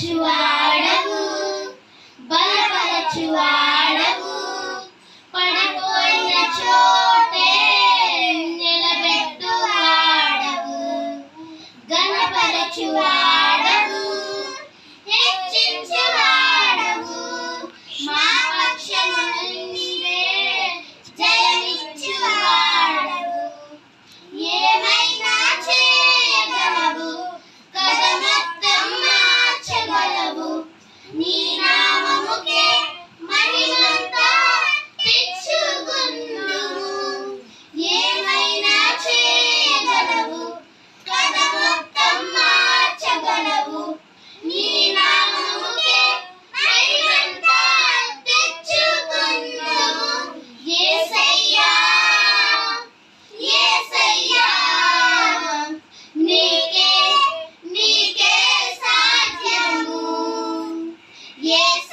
స్థిరపరచువాడవు బలపరచువాడవు పడపోయిన చోటే నిలబెట్టువాడవు గణపరచువాడవు Nee. Yes.